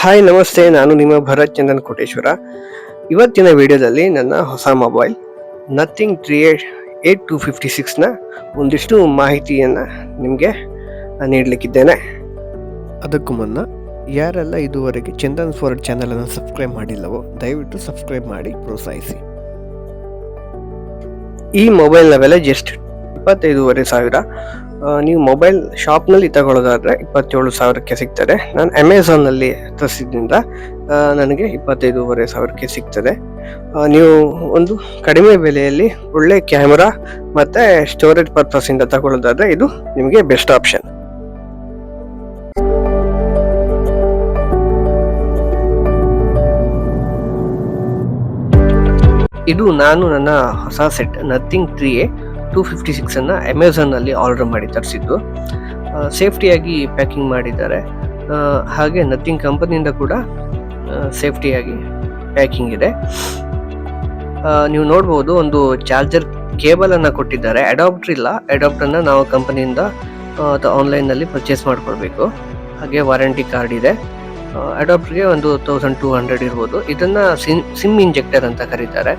Hi ನಮಸ್ತೆ, ನಾನು ನಿಮ್ಮ ಭರತ್ ಚಂದನ್ ಕೋಟೇಶ್ವರ. ಇವತ್ತಿನ ವಿಡಿಯೋದಲ್ಲಿ ನನ್ನ ಹೊಸ mobile Nothing three eight eight two fifty ಸಿಕ್ಸ್ನ ಒಂದಿಷ್ಟು ಮಾಹಿತಿಯನ್ನು ನಿಮಗೆ ನೀಡಲಿಕ್ಕಿದ್ದೇನೆ. ಅದಕ್ಕೂ ಮುನ್ನ, ಯಾರೆಲ್ಲ ಇದುವರೆಗೆ ಚಂದನ್ ಫೋರ್ಡ್ ಚಾನಲನ್ನು ಸಬ್ಸ್ಕ್ರೈಬ್ ಮಾಡಿಲ್ಲವೋ, ದಯವಿಟ್ಟು ಸಬ್ಸ್ಕ್ರೈಬ್ ಮಾಡಿ, ಪ್ರೋತ್ಸಾಹಿಸಿ. ಈ ಮೊಬೈಲ್ನ ಬೆಲೆ ಜಸ್ಟ್ ಇಪ್ಪತ್ತೈದೂವರೆ ಸಾವಿರ. ನೀವು ಮೊಬೈಲ್ ಶಾಪ್ನಲ್ಲಿ ತಗೊಳ್ಳೋದಾದರೆ ಇಪ್ಪತ್ತೇಳು ಸಾವಿರಕ್ಕೆ ಸಿಗ್ತದೆ. ನಾನು ಅಮೆಝಾನಲ್ಲಿ ತರಿಸಿದ್ರಿಂದ ಆ, ನನಗೆ ಇಪ್ಪತ್ತೈದೂವರೆ ಸಾವಿರಕ್ಕೆ ಸಿಗ್ತದೆ. ನೀವು ಒಂದು ಕಡಿಮೆ ಬೆಲೆಯಲ್ಲಿ ಒಳ್ಳೆ ಕ್ಯಾಮ್ರಾ ಮತ್ತು ಸ್ಟೋರೇಜ್ ಪರ್ಪಸಿಂದ ತಗೊಳ್ಳೋದಾದರೆ ಇದು ನಿಮಗೆ ಬೆಸ್ಟ್ ಆಪ್ಷನ್. ಇದು ನಾನು ನನ್ನ ಹೊಸ set Nothing three two fifty ಸಿಕ್ಸನ್ನು ಅಮೆಝಾನಲ್ಲಿ ಆರ್ಡರ್ ಮಾಡಿ ತರಿಸಿದ್ದು. ಸೇಫ್ಟಿಯಾಗಿ ಪ್ಯಾಕಿಂಗ್ ಮಾಡಿದ್ದಾರೆ. ಹಾಗೆ ನಥಿಂಗ್ ಕಂಪನಿಯಿಂದ ಕೂಡ ಸೇಫ್ಟಿಯಾಗಿ ಪ್ಯಾಕಿಂಗ್ ಇದೆ. ನೀವು ನೋಡ್ಬೋದು ಒಂದು ಚಾರ್ಜರ್ ಕೇಬಲನ್ನು ಕೊಟ್ಟಿದ್ದಾರೆ. ಅಡಾಪ್ಟರ್ ಇಲ್ಲ ಅಡಾಪ್ಟರ್ನ ನಾವು ಕಂಪನಿಯಿಂದ ಅಥವಾ ಆನ್ಲೈನ್ನಲ್ಲಿ ಪರ್ಚೇಸ್ ಮಾಡ್ಕೊಳ್ಬೇಕು. ಹಾಗೆ ವಾರಂಟಿ ಕಾರ್ಡ್ ಇದೆ. ಅಡಾಪ್ಟರ್ಗೆ ಒಂದು ತೌಸಂಡ್ ಟೂ ಹಂಡ್ರೆಡ್ ಇರ್ಬೋದು. ಇದನ್ನು ಸಿಮ್ ಸಿಮ್ ಇಂಜೆಕ್ಟರ್ ಅಂತ ಕರೀತಾರೆ.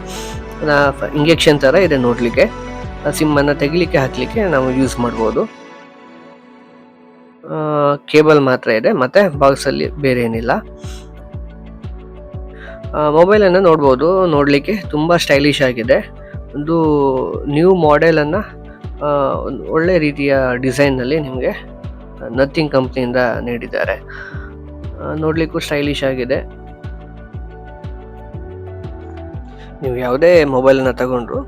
ಇಂಜೆಕ್ಷನ್ ಥರ ಇದೆ ನೋಡಲಿಕ್ಕೆ. ಸಿಮ್ ಅನ್ನ ತೆಗಿಲಿಕ್ಕೆ, ಹಾಕಲಿಕ್ಕೆ ನಾವು ಯೂಸ್ ಮಾಡ್ಬೋದು. ಕೇಬಲ್ ಮಾತ್ರ ಇದೆ, ಮತ್ತು ಬಾಕ್ಸಲ್ಲಿ ಬೇರೆ ಏನಿಲ್ಲ. ಮೊಬೈಲನ್ನು ನೋಡ್ಬೋದು, ನೋಡಲಿಕ್ಕೆ ತುಂಬ ಸ್ಟೈಲಿಶ್ ಆಗಿದೆ. ಒಂದು ನ್ಯೂ ಮಾಡೆಲನ್ನು ಒಳ್ಳೆ ರೀತಿಯ ಡಿಸೈನ್ನಲ್ಲಿ ನಿಮಗೆ ನಥಿಂಗ್ ಕಂಪ್ನಿಯಿಂದ ನೀಡಿದ್ದಾರೆ. ನೋಡಲಿಕ್ಕೂ ಸ್ಟೈಲಿಶ್ ಆಗಿದೆ. ನೀವು ಯಾವುದೇ ಮೊಬೈಲನ್ನು ತಗೊಂಡ್ರು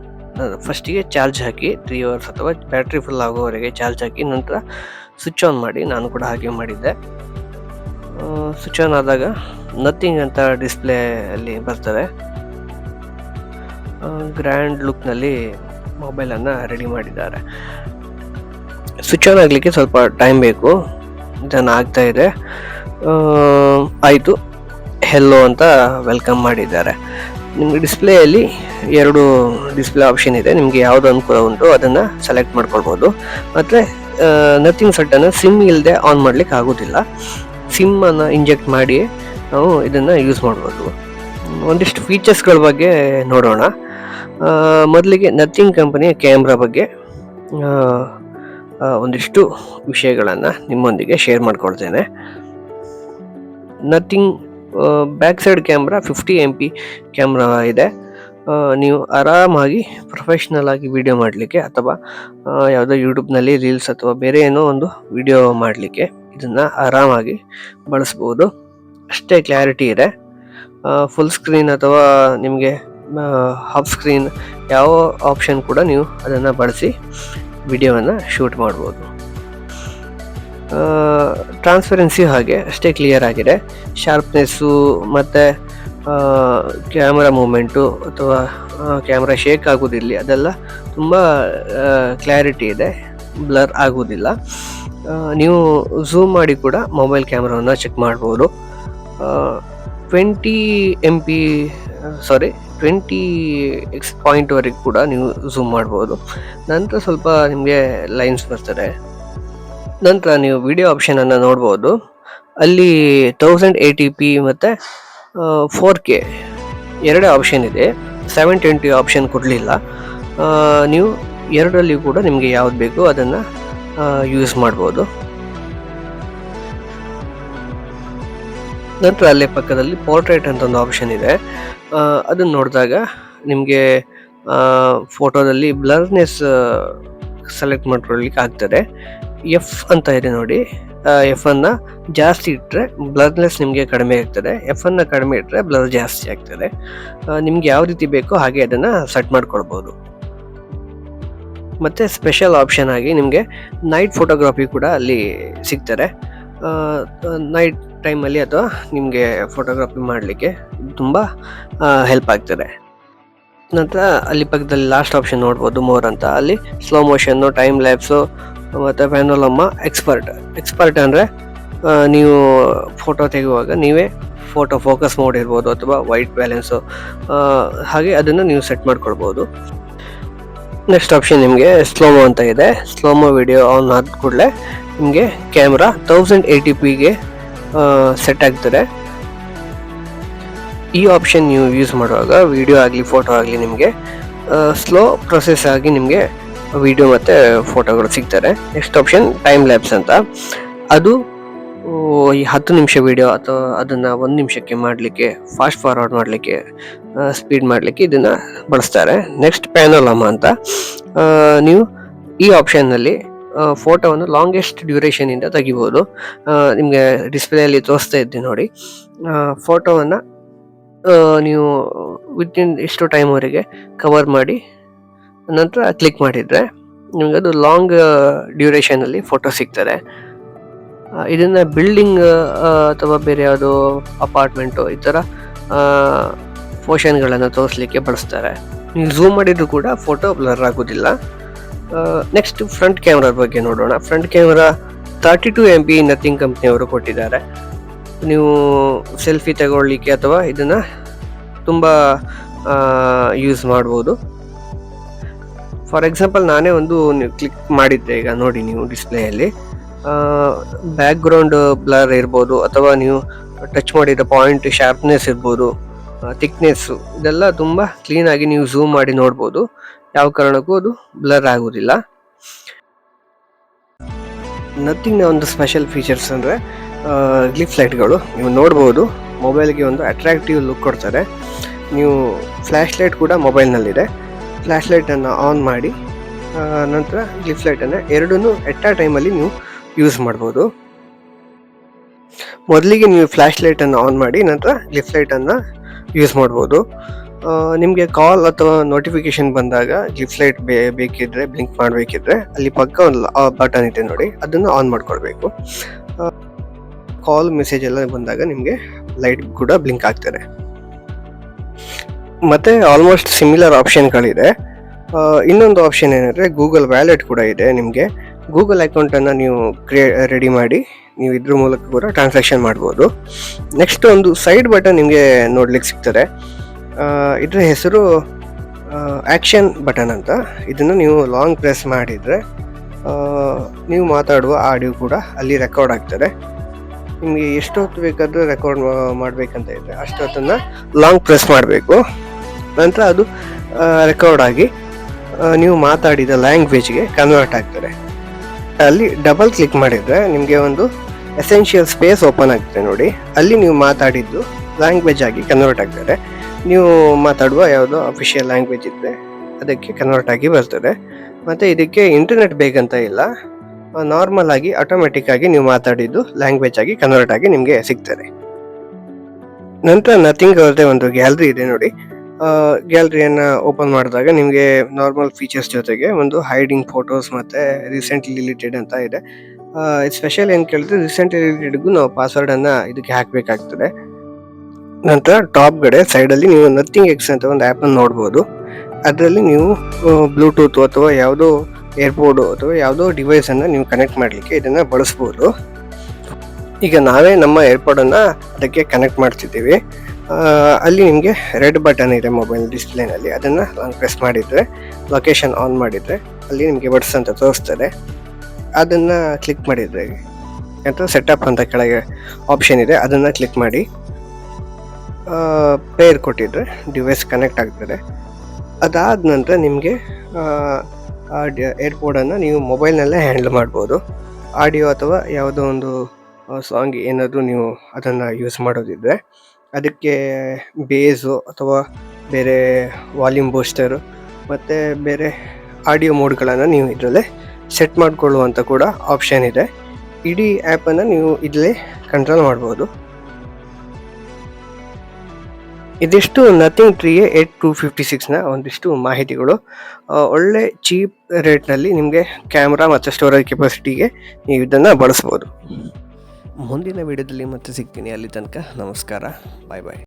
ಫಸ್ಟಿಗೆ ಚಾರ್ಜ್ ಹಾಕಿ ತ್ರೀ ಅವರ್ಸ್ ಅಥವಾ ಬ್ಯಾಟ್ರಿ ಫುಲ್ ಆಗೋವರೆಗೆ ಚಾರ್ಜ್ ಹಾಕಿ ನಂತರ ಸ್ವಿಚ್ ಆನ್ ಮಾಡಿ ನಾನು ಕೂಡ ಹಾಗೆ ಮಾಡಿದ್ದೆ. ಸ್ವಿಚ್ ಆನ್ ಆದಾಗ ನಥಿಂಗ್ ಅಂತ ಡಿಸ್ಪ್ಲೇ ಅಲ್ಲಿ ಬರ್ತದೆ. ಗ್ರ್ಯಾಂಡ್ ಲುಕ್ನಲ್ಲಿ ಮೊಬೈಲನ್ನು ರೆಡಿ ಮಾಡಿದ್ದಾರೆ. ಸ್ವಿಚ್ ಆನ್ ಆಗಲಿಕ್ಕೆ ಸ್ವಲ್ಪ ಟೈಮ್ ಬೇಕು. ಇದನ್ನು ಆಗ್ತಾ ಇದೆ. ಆಯಿತು. ಹೆಲ್ಲೋ ಅಂತ ವೆಲ್ಕಮ್ ಮಾಡಿದ್ದಾರೆ. ನಿಮಗೆ ಡಿಸ್ಪ್ಲೇಯಲ್ಲಿ ಎರಡು ಡಿಸ್ಪ್ಲೇ ಆಪ್ಷನ್ ಇದೆ. ನಿಮಗೆ ಯಾವುದು ಅನುಕೂಲ ಉಂಟು ಅದನ್ನು ಸೆಲೆಕ್ಟ್ ಮಾಡ್ಕೊಳ್ಬೋದು. ಮತ್ತು ನಥಿಂಗ್ ಸಟ್ಟನ್ನು ಸಿಮ್ ಇಲ್ಲದೆ ಆನ್ ಮಾಡಲಿಕ್ಕೆ ಆಗೋದಿಲ್ಲ. ಸಿಮ್ಮನ್ನು ಇಂಜೆಕ್ಟ್ ಮಾಡಿ ನಾವು ಇದನ್ನು ಯೂಸ್ ಮಾಡ್ಬೋದು. ಒಂದಿಷ್ಟು ಫೀಚರ್ಸ್ಗಳ ಬಗ್ಗೆ ನೋಡೋಣ. ಮೊದಲಿಗೆ ನಥಿಂಗ್ ಕಂಪನಿಯ ಕ್ಯಾಮ್ರಾ ಬಗ್ಗೆ ಒಂದಿಷ್ಟು ವಿಷಯಗಳನ್ನು ನಿಮ್ಮೊಂದಿಗೆ share ಮಾಡ್ಕೊಳ್ತೇನೆ. Nothing back side camera fifty M P camera ಇದೆ. ನೀವು ಆರಾಮಾಗಿ ಪ್ರೊಫೆಷ್ನಲ್ ಆಗಿ ವಿಡಿಯೋ ಮಾಡಲಿಕ್ಕೆ ಅಥವಾ ಯಾವುದೋ ಯೂಟ್ಯೂಬ್ನಲ್ಲಿ ರೀಲ್ಸ್ ಅಥವಾ ಬೇರೆ ಏನೋ ಒಂದು ವಿಡಿಯೋ ಮಾಡಲಿಕ್ಕೆ ಇದನ್ನು ಆರಾಮಾಗಿ ಬಳಸ್ಬೋದು. ಅಷ್ಟೇ ಕ್ಲಾರಿಟಿ ಇದೆ. ಫುಲ್ ಸ್ಕ್ರೀನ್ ಅಥವಾ ನಿಮಗೆ ಹಾಫ್ ಸ್ಕ್ರೀನ್ ಯಾವ ಆಪ್ಷನ್ ಕೂಡ ನೀವು ಅದನ್ನು ಬಳಸಿ ವಿಡಿಯೋವನ್ನು ಶೂಟ್ ಮಾಡ್ಬೋದು. ಟ್ರಾನ್ಸ್ಪರೆನ್ಸಿ ಹಾಗೆ ಅಷ್ಟೇ ಕ್ಲಿಯರ್ ಆಗಿದೆ. ಶಾರ್ಪ್ನೆಸ್ಸು ಮತ್ತು ಕ್ಯಾಮ್ರಾ ಮೂಮೆಂಟು ಅಥವಾ ಕ್ಯಾಮ್ರಾ ಶೇಕ್ ಆಗೋದಿಲ್ಲ, ಅದೆಲ್ಲ ತುಂಬ ಕ್ಲಾರಿಟಿ ಇದೆ ಬ್ಲರ್ ಆಗೋದಿಲ್ಲ. ನೀವು ಝೂಮ್ ಮಾಡಿ ಕೂಡ ಮೊಬೈಲ್ ಕ್ಯಾಮ್ರಾವನ್ನು ಚೆಕ್ ಮಾಡ್ಬೋದು. Twenty M P sorry twenty X ಪಾಯಿಂಟ್ವರೆಗೆ ಕೂಡ ನೀವು ಝೂಮ್ ಮಾಡ್ಬೋದು. ನಂತರ ಸ್ವಲ್ಪ ನಿಮಗೆ ಲೈನ್ಸ್ ಬರ್ತದೆ. ನಂತರ ನೀವು ವಿಡಿಯೋ ಆಪ್ಷನನ್ನು ನೋಡ್ಬೋದು. ಅಲ್ಲಿ ತೌಸಂಡ್ ಏಯ್ಟಿ ಪಿ ಮತ್ತು ಫೋರ್ ಕೆ ಎರಡೇ ಆಪ್ಷನ್ ಇದೆ. ಸೆವೆನ್ ಟ್ವೆಂಟಿ ಆಪ್ಷನ್ ಕೊಡಲಿಲ್ಲ. ನೀವು ಎರಡರಲ್ಲಿ ಕೂಡ ನಿಮಗೆ ಯಾವ್ದು ಬೇಕು ಅದನ್ನು ಯೂಸ್ ಮಾಡ್ಬೋದು. ನಂತರ ಅಲ್ಲೇ ಪಕ್ಕದಲ್ಲಿ ಪೋರ್ಟ್ರೇಟ್ ಅಂತ ಒಂದು ಆಪ್ಷನ್ ಇದೆ. ಅದನ್ನು ನೋಡಿದಾಗ ನಿಮಗೆ ಫೋಟೋದಲ್ಲಿ ಬ್ಲರ್ನೆಸ್ ಸೆಲೆಕ್ಟ್ ಮಾಡ್ಕೊಳ್ಳಿಕ್ಕೆ ಆಗ್ತದೆ. ಎಫ್ ಅಂತ ಇದೆ ನೋಡಿ. ಎಫ್ ಅನ್ನ ಜಾಸ್ತಿ ಇಟ್ಟರೆ ಬ್ಲರ್ನೆಸ್ ನಿಮಗೆ ಕಡಿಮೆ ಆಗ್ತದೆ. ಎಫ್ ಅನ್ನ ಕಡಿಮೆ ಇಟ್ಟರೆ ಬ್ಲರ್ ಜಾಸ್ತಿ ಆಗ್ತದೆ. ನಿಮ್ಗೆ ಯಾವ ರೀತಿ ಬೇಕೋ ಹಾಗೆ ಅದನ್ನು ಸೆಟ್ ಮಾಡ್ಕೊಳ್ಬೋದು. ಮತ್ತು ಸ್ಪೆಷಲ್ ಆಪ್ಷನ್ ಆಗಿ ನಿಮಗೆ ನೈಟ್ ಫೋಟೋಗ್ರಫಿ ಕೂಡ ಅಲ್ಲಿ ಸಿಗ್ತಾರೆ ನೈಟ್ ಟೈಮಲ್ಲಿ ಅಥವಾ ನಿಮಗೆ ಫೋಟೋಗ್ರಫಿ ಮಾಡಲಿಕ್ಕೆ ತುಂಬ ಹೆಲ್ಪ್ ಆಗ್ತದೆ. ನಂತರ ಅಲ್ಲಿ ಪಕ್ಕದಲ್ಲಿ ಲಾಸ್ಟ್ ಆಪ್ಷನ್ ನೋಡ್ಬೋದು, ಮೋರ್ ಅಂತ. ಅಲ್ಲಿ ಸ್ಲೋ ಮೋಷನ್ನು ಟೈಮ್ ಲ್ಯಾಬ್ಸು ಮತ್ತು ಪ್ಯಾನೋಲಮ್ಮ ಎಕ್ಸ್ಪರ್ಟ್ ಎಕ್ಸ್ಪರ್ಟ್ ಅಂದರೆ ನೀವು ಫೋಟೋ ತೆಗೆಯುವಾಗ ನೀವೇ ಫೋಟೋ ಫೋಕಸ್ ಮೋಡ್ ಇರ್ಬೋದು ಅಥವಾ ವೈಟ್ ಬ್ಯಾಲೆನ್ಸು ಹಾಗೆ ಅದನ್ನು ನೀವು ಸೆಟ್ ಮಾಡ್ಕೊಳ್ಬೋದು. ನೆಕ್ಸ್ಟ್ ಆಪ್ಷನ್ ನಿಮಗೆ ಸ್ಲೋಮೋ ಅಂತ ಇದೆ. ಸ್ಲೋಮೋ ವಿಡಿಯೋ ಆನ್ ಆದ ಕೂಡಲೇ ನಿಮಗೆ ಕ್ಯಾಮ್ರಾ ತೌಸಂಡ್ ಏಯ್ಟಿ ಪಿಗೆ ಸೆಟ್ ಆಗ್ತದೆ. ಈ ಆಪ್ಷನ್ ನೀವು ಯೂಸ್ ಮಾಡುವಾಗ ವಿಡಿಯೋ ಆಗಲಿ ಫೋಟೋ ಆಗಲಿ ನಿಮಗೆ ಸ್ಲೋ ಪ್ರೊಸೆಸ್ ಆಗಿ ನಿಮಗೆ ವಿಡಿಯೋ ಮತ್ತು ಫೋಟೋಗಳು ಸಿಗ್ತಾರೆ ನೆಕ್ಸ್ಟ್ ಆಪ್ಷನ್ ಟೈಮ್ ಲ್ಯಾಬ್ಸ್ ಅಂತ. ಅದು ಈ ಹತ್ತು ನಿಮಿಷ ವಿಡಿಯೋ ಅಥವಾ ಅದನ್ನು ಒಂದು ನಿಮಿಷಕ್ಕೆ ಮಾಡಲಿಕ್ಕೆ ಫಾಸ್ಟ್ ಫಾರ್ವರ್ಡ್ ಮಾಡಲಿಕ್ಕೆ ಸ್ಪೀಡ್ ಮಾಡಲಿಕ್ಕೆ ಇದನ್ನು ಬಳಸ್ತಾರೆ. ನೆಕ್ಸ್ಟ್ ಪ್ಯಾನೋಲಮ ಅಂತ. ನೀವು ಈ ಆಪ್ಷನ್ನಲ್ಲಿ ಫೋಟೋವನ್ನು ಲಾಂಗೆಸ್ಟ್ ಡ್ಯೂರೇಷನಿಂದ ತೆಗಿಬೋದು. ನಿಮಗೆ ಡಿಸ್ಪ್ಲೇಯಲ್ಲಿ ತೋರಿಸ್ತಾ ಇದ್ದೆ ನೋಡಿ. ಫೋಟೋವನ್ನು ನೀವು ವಿತಿನ್ ಇಷ್ಟು ಟೈಮ್ವರೆಗೆ ಕವರ್ ಮಾಡಿ, ನಂತರ ಕ್ಲಿಕ್ ಮಾಡಿದರೆ ನಿಮಗೆ ಅದು ಲಾಂಗ್ ಡ್ಯೂರೇಷನಲ್ಲಿ ಫೋಟೋ ಸಿಗ್ತದೆ. ಇದನ್ನು ಬಿಲ್ಡಿಂಗ್ ಅಥವಾ ಬೇರೆ ಯಾವುದೋ ಅಪಾರ್ಟ್ಮೆಂಟು ಈ ಥರ ಫೋಷನ್ಗಳನ್ನು ತೋರಿಸ್ಲಿಕ್ಕೆ ಬಳಸ್ತಾರೆ. ನೀವು ಝೂಮ್ ಮಾಡಿದರೂ ಕೂಡ ಫೋಟೋ ಬ್ಲರ್ ಆಗೋದಿಲ್ಲ. ನೆಕ್ಸ್ಟ್ ಫ್ರಂಟ್ ಕ್ಯಾಮ್ರಾ ಬಗ್ಗೆ ನೋಡೋಣ. Front camera thirty two M B Nothing ಕಂಪ್ನಿಯವರು ಕೊಟ್ಟಿದ್ದಾರೆ. ನೀವು ಸೆಲ್ಫಿ ತಗೊಳ್ಳಿಕ್ಕೆ ಅಥವಾ ಇದನ್ನು ತುಂಬ ಯೂಸ್ ಮಾಡ್ಬೋದು. ಫಾರ್ ಎಕ್ಸಾಂಪಲ್ ನಾನೇ ಒಂದು ಕ್ಲಿಕ್ ಮಾಡಿದ್ದೆ ಈಗ ನೋಡಿ ನೀವು ಡಿಸ್ಪ್ಲೇಯಲ್ಲಿ ಬ್ಯಾಕ್ಗ್ರೌಂಡ್ ಬ್ಲರ್ ಇರ್ಬೋದು ಅಥವಾ ನೀವು ಟಚ್ ಮಾಡಿದ ಪಾಯಿಂಟ್ ಶಾರ್ಪ್ನೆಸ್ ಇರ್ಬೋದು ಥಿಕ್ನೆಸ್ಸು ಇದೆಲ್ಲ ತುಂಬ ಕ್ಲೀನಾಗಿ ನೀವು ಝೂಮ್ ಮಾಡಿ ನೋಡ್ಬೋದು. ಯಾವ ಕಾರಣಕ್ಕೂ ಅದು ಬ್ಲರ್ ಆಗೋದಿಲ್ಲ. ನಥಿಂಗ್ನ ಒಂದು ಸ್ಪೆಷಲ್ ಫೀಚರ್ಸ್ ಅಂದರೆ ಗ್ಲಿಫ್ ಲೈಟ್ಗಳು ನೀವು ನೋಡ್ಬೋದು, ಮೊಬೈಲ್ಗೆ ಒಂದು ಅಟ್ರಾಕ್ಟಿವ್ ಲುಕ್ ಕೊಡ್ತಾರೆ. ನೀವು ಫ್ಲ್ಯಾಶ್ ಲೈಟ್ ಕೂಡ ಮೊಬೈಲ್ನಲ್ಲಿದೆ. ಫ್ಲ್ಯಾಶ್ ಲೈಟನ್ನು ಆನ್ ಮಾಡಿ ನಂತರ ಗ್ಲಿಫ್ ಲೈಟನ್ನು ಎರಡನ್ನೂ ಎಟ್ ಆ ಟೈಮಲ್ಲಿ ನೀವು ಯೂಸ್ ಮಾಡ್ಬೋದು. ಮೊದಲಿಗೆ ನೀವು ಫ್ಲ್ಯಾಶ್ ಲೈಟನ್ನು ಆನ್ ಮಾಡಿ, ನಂತರ ಗ್ಲಿಫ್ ಲೈಟನ್ನು ಯೂಸ್ ಮಾಡ್ಬೋದು. ನಿಮಗೆ ಕಾಲ್ ಅಥವಾ ನೋಟಿಫಿಕೇಶನ್ ಬಂದಾಗ ಗ್ಲಿಫ್ ಲೈಟ್ ಬೇ, ಬೇಕಿದ್ರೆ ಬ್ಲಿಂಕ್ ಮಾಡಬೇಕಿದ್ರೆ, ಅಲ್ಲಿ ಪಕ್ಕ ಒಂದು ಬಟನ್ ಇದೆ ನೋಡಿ, ಅದನ್ನು ಆನ್ ಮಾಡ್ಕೊಳ್ಬೇಕು. ಕಾಲ್ ಮೆಸೇಜ್ ಎಲ್ಲ ಬಂದಾಗ ನಿಮಗೆ ಲೈಟ್ ಕೂಡ ಬ್ಲಿಂಕ್ ಆಗ್ತದೆ. ಮತ್ತೆ ಆಲ್ಮೋಸ್ಟ್ ಸಿಮಿಲರ್ ಆಪ್ಷನ್ಗಳಿದೆ ಇನ್ನೊಂದು ಆಪ್ಷನ್ ಏನಂದರೆ ಗೂಗಲ್ ವ್ಯಾಲೆಟ್ ಕೂಡ ಇದೆ ನಿಮಗೆ. ಗೂಗಲ್ ಅಕೌಂಟನ್ನು ನೀವು ಕ್ರಿಯೇ ರೆಡಿ ಮಾಡಿ, ನೀವು ಇದ್ರ ಮೂಲಕ ಕೂಡ ಟ್ರಾನ್ಸಾಕ್ಷನ್ ಮಾಡ್ಬೋದು. ನೆಕ್ಸ್ಟ್ ಒಂದು ಸೈಡ್ ಬಟನ್ ನಿಮಗೆ ನೋಡ್ಲಿಕ್ಕೆ ಸಿಗ್ತದೆ. ಇದ್ರ ಹೆಸರು ಆ್ಯಕ್ಷನ್ ಬಟನ್ ಅಂತ. ಇದನ್ನು ನೀವು ಲಾಂಗ್ ಪ್ರೆಸ್ ಮಾಡಿದರೆ ನೀವು ಮಾತಾಡುವ ಆಡಿಯೋ ಕೂಡ ಅಲ್ಲಿ ರೆಕಾರ್ಡ್ ಆಗ್ತದೆ. ನಿಮಗೆ ಎಷ್ಟು ಹೊತ್ತು ಬೇಕಾದರೂ ರೆಕಾರ್ಡ್ ಮಾಡಬೇಕಂತ ಇದೆ ಅಷ್ಟು ಹೊತ್ತನ್ನು ಲಾಂಗ್ ಪ್ರೆಸ್ ಮಾಡಬೇಕು. ನಂತರ ಅದು ರೆಕಾರ್ಡ್ ಆಗಿ ನೀವು ಮಾತಾಡಿದ ಲ್ಯಾಂಗ್ವೇಜ್ಗೆ ಕನ್ವರ್ಟ್ ಆಗ್ತದೆ. ಅಲ್ಲಿ ಡಬಲ್ ಕ್ಲಿಕ್ ಮಾಡಿದರೆ ನಿಮಗೆ ಒಂದು ಎಸೆನ್ಷಿಯಲ್ ಸ್ಪೇಸ್ ಓಪನ್ ಆಗ್ತದೆ ನೋಡಿ. ಅಲ್ಲಿ ನೀವು ಮಾತಾಡಿದ್ದು ಲ್ಯಾಂಗ್ವೇಜ್ ಆಗಿ ಕನ್ವರ್ಟ್ ಆಗ್ತದೆ. ನೀವು ಮಾತಾಡುವ ಯಾವುದೋ ಅಫಿಷಿಯಲ್ ಲ್ಯಾಂಗ್ವೇಜ್ ಇದ್ದರೆ ಅದಕ್ಕೆ ಕನ್ವರ್ಟ್ ಆಗಿ ಬರ್ತದೆ. ಮತ್ತು ಇದಕ್ಕೆ ಇಂಟರ್ನೆಟ್ ಬೇಕಂತ ಇಲ್ಲ. ನಾರ್ಮಲ್ ಆಗಿ ಆಟೋಮೆಟಿಕ್ ಆಗಿ ನೀವು ಮಾತಾಡಿದ್ದು ಲ್ಯಾಂಗ್ವೇಜ್ ಆಗಿ ಕನ್ವರ್ಟ್ ಆಗಿ ನಿಮಗೆ ಸಿಗ್ತದೆ. ನಂತರ ನಥಿಂಗ್ ಅವ್ರದ್ದೇ ಒಂದು ಗ್ಯಾಲರಿ ಇದೆ ನೋಡಿ. ಗ್ಯಾಲರಿಯನ್ನು ಓಪನ್ ಮಾಡಿದಾಗ ನಿಮಗೆ ನಾರ್ಮಲ್ ಫೀಚರ್ಸ್ ಜೊತೆಗೆ ಒಂದು ಹೈಡಿಂಗ್ ಫೋಟೋಸ್ ಮತ್ತು ರೀಸೆಂಟ್ಲಿ ರಿಲೇಟೆಡ್ ಅಂತ ಇದೆ. ಸ್ಪೆಷಲ್ ಏನು ಕೇಳಿದ್ರೆ ರೀಸೆಂಟ್ಲಿ ರಿಲೇಟೆಡ್ಗೂ ನಾವು ಪಾಸ್ವರ್ಡನ್ನು ಇದಕ್ಕೆ ಹಾಕಬೇಕಾಗ್ತದೆ. ನಂತರ ಟಾಪ್ ಕಡೆ ಸೈಡಲ್ಲಿ ನೀವು ನಥಿಂಗ್ ಎಕ್ಸ್ ಅಂತ ಒಂದು ಆ್ಯಪನ್ನು ನೋಡ್ಬೋದು. ಅದರಲ್ಲಿ ನೀವು ಬ್ಲೂಟೂತ್ ಅಥವಾ ಯಾವುದೋ ಏರ್ಪೋರ್ಡು ಅಥವಾ ಯಾವುದೋ ಡಿವೈಸನ್ನು ನೀವು ಕನೆಕ್ಟ್ ಮಾಡಲಿಕ್ಕೆ ಇದನ್ನು ಬಳಸ್ಬೋದು. ಈಗ ನಾವೇ ನಮ್ಮ ಏರ್ಪೋರ್ಡನ್ನು ಅದಕ್ಕೆ ಕನೆಕ್ಟ್ ಮಾಡ್ತಿದ್ದೀವಿ. ಅಲ್ಲಿ ನಿಮಗೆ ರೆಡ್ ಬಟನ್ ಇದೆ ಮೊಬೈಲ್ ಡಿಸ್ಪ್ಲೇನಲ್ಲಿ, ಅದನ್ನು ಪ್ರೆಸ್ ಮಾಡಿದರೆ ಲೊಕೇಶನ್ ಆನ್ ಮಾಡಿದರೆ, ಅಲ್ಲಿ ನಿಮಗೆ ಬಡ್ಸ್ ಅಂತ ತೋರಿಸ್ತದೆ. ಅದನ್ನು ಕ್ಲಿಕ್ ಮಾಡಿದರೆ, ಅಥವಾ ಸೆಟಪ್ ಅಂತ ಕೆಳಗೆ ಆಪ್ಷನ್ ಇದೆ, ಅದನ್ನು ಕ್ಲಿಕ್ ಮಾಡಿ. ಪೇರ್ ಕೊಟ್ಟಿದ್ರೆ ಡಿವೈಸ್ ಕನೆಕ್ಟ್ ಆಗ್ತದೆ. ಅದಾದ ನಂತರ ನಿಮಗೆ ಆ ಏರ್ಪೋರ್ಡನ್ನು ನೀವು ಮೊಬೈಲ್ನಲ್ಲೇ ಹ್ಯಾಂಡಲ್ ಮಾಡ್ಬೋದು. ಆಡಿಯೋ ಅಥವಾ ಯಾವುದೋ ಒಂದು ಸಾಂಗ್ ಏನಾದರೂ ನೀವು ಅದನ್ನು ಯೂಸ್ ಮಾಡೋದಿದ್ರೆ, ಅದಕ್ಕೆ ಬೇಸು ಅಥವಾ ಬೇರೆ ವಾಲ್ಯೂಮ್ ಬೂಸ್ಟರು ಮತ್ತು ಬೇರೆ ಆಡಿಯೋ ಮೋಡ್ಗಳನ್ನು ನೀವು ಇದರಲ್ಲೇ ಸೆಟ್ ಮಾಡಿಕೊಳ್ಳುವಂಥ ಕೂಡ ಆಪ್ಷನ್ ಇದೆ. ಇಡೀ ಆ್ಯಪನ್ನು ನೀವು ಇದರಲ್ಲೇ ಕಂಟ್ರೋಲ್ ಮಾಡ್ಬೋದು. ಇದಿಷ್ಟು Nothing three eight two fifty ಸಿಕ್ಸ್ನ ಒಂದಿಷ್ಟು ಮಾಹಿತಿಗಳು. ಒಳ್ಳೆ ಚೀಪ್ ರೇಟ್ನಲ್ಲಿ ನಿಮಗೆ ಕ್ಯಾಮ್ರಾ ಮತ್ತು ಸ್ಟೋರೇಜ್ ಕೆಪಾಸಿಟಿಗೆ ನೀವು ಇದನ್ನು ಬಳಸ್ಬೋದು. ಮುಂದಿನ ವಿಡಿಯೋದಲ್ಲಿ ಮತ್ತೆ ಸಿಗ್ತೀನಿ ಅಲ್ಲಿ ತನಕ. ನಮಸ್ಕಾರ. ಬಾಯ್ ಬಾಯ್